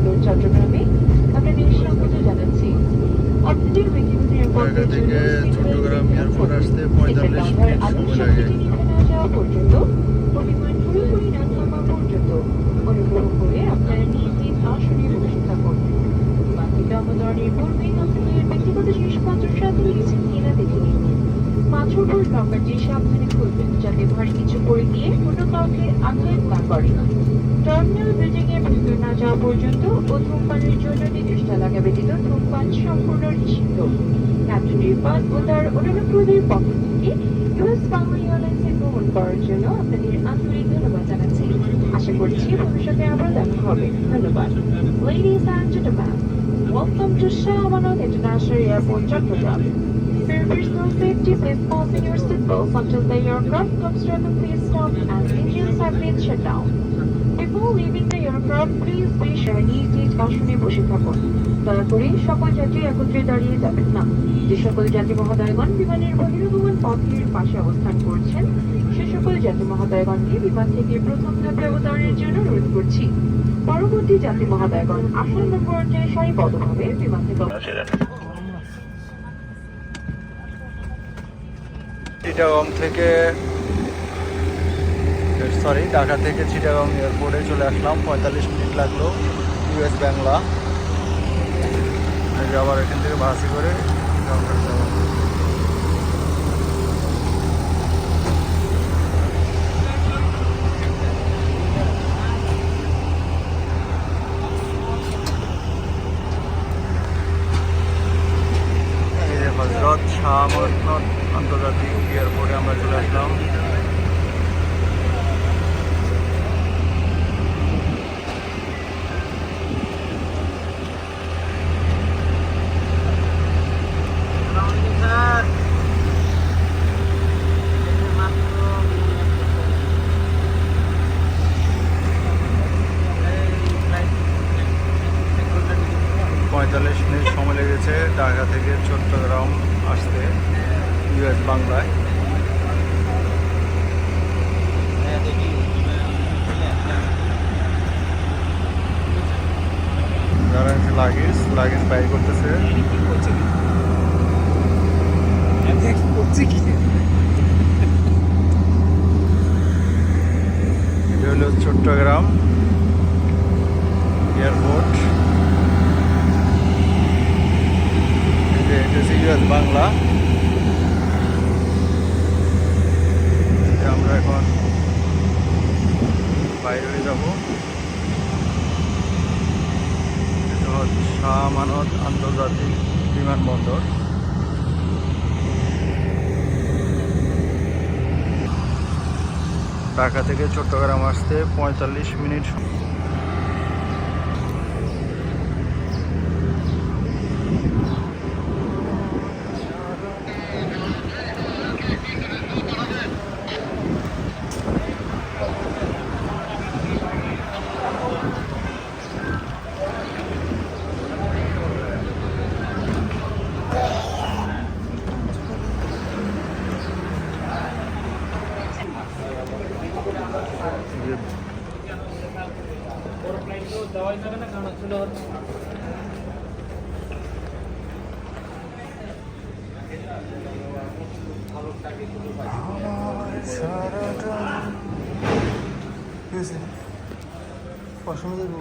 বিমানবন্দর চট্টগ্রামে। আপনাদের স্বাগত জানাচ্ছি আপনাদের ব্যক্তিগত নিরাপত্তার জন্য চট্টগ্রাম এয়ারপোর্ট আসতে 45 মিনিট সময় লাগে। যাওয়া পর্যন্ত ও পুরোপুরি না থামা পর্যন্ত। অনুগ্রহ করে আপনারা নিজ নিজ আসনে বসে থাকুন। আপনাদের ব্যক্তিগত জিনিসপত্র সাথে নিয়েছেন কিনা দেখে নিন। মাছুর লকারটি সাবধানে খুলবেন যাতে ভারী কিছু পড়ে গিয়ে অন্য কাউকে আঘাত না করে। টার্মিনাল বিল্ডিং এর ভেতর না যাওয়া পর্যন্ত ও ধূমপানের জন্য নির্দিষ্ট এলাকা ব্যতীত ধূমপান সম্পূর্ণ নিষিদ্ধ। ক্যাপ্টেনের পদ ও তার ক্রুদের পক্ষ থেকে ইউএস বাংলা এয়ারলাইন্সে ভ্রমণ করার জন্য আপনাদের আন্তরিক ধন্যবাদ জানাচ্ছি। আশা করছি ভবিষ্যতে আবার দেখা হবে। ধন্যবাদ। Ladies and gentlemen, welcome to Shah Amanat International Airport, Chattogram. বহির্গমন পথের পাশে অবস্থান করছেন, সে সকল যাত্রী মহোদয়গণকে বিমান থেকে প্রথম ধাপে অবতরণের জন্য অনুরোধ করছি। পরবর্তী যাত্রী মহোদয়গণ আসন নম্বর অনুযায়ী সারিবদ্ধভাবে বিমান থেকে চিটাগং থেকে সরি ঢাকা থেকে চিটাগং এয়ারপোর্টে চলে আসলাম। পঁয়তাল্লিশ মিনিট লাগল ইউএস বাংলা। আবার এখান থেকে বাসে করে চিটাগং যাব। এই যে হজরত শাহ মহম্মদ আন্তর্জাতিক এয়ারপোর্টে আমরা চলে আসলাম। পঁয়তাল্লিশ মিনিট লেগেছে ঢাকা থেকে চট্টগ্রাম আসতে ইউএস বাংলায়। লাগেজ লাগেজ বাইর করতেছে। এটা হলো চট্টগ্রাম এয়ারপোর্ট। ইউএস বাংলা। আমরা এখন বাইরে যাব। এটা হচ্ছে শাহ মানত আন্তর্জাতিক বিমানবন্দর। ঢাকা থেকে চট্টগ্রাম আসতে পঁয়তাল্লিশ মিনিট। সারাটা কি ঠিক আছে যাব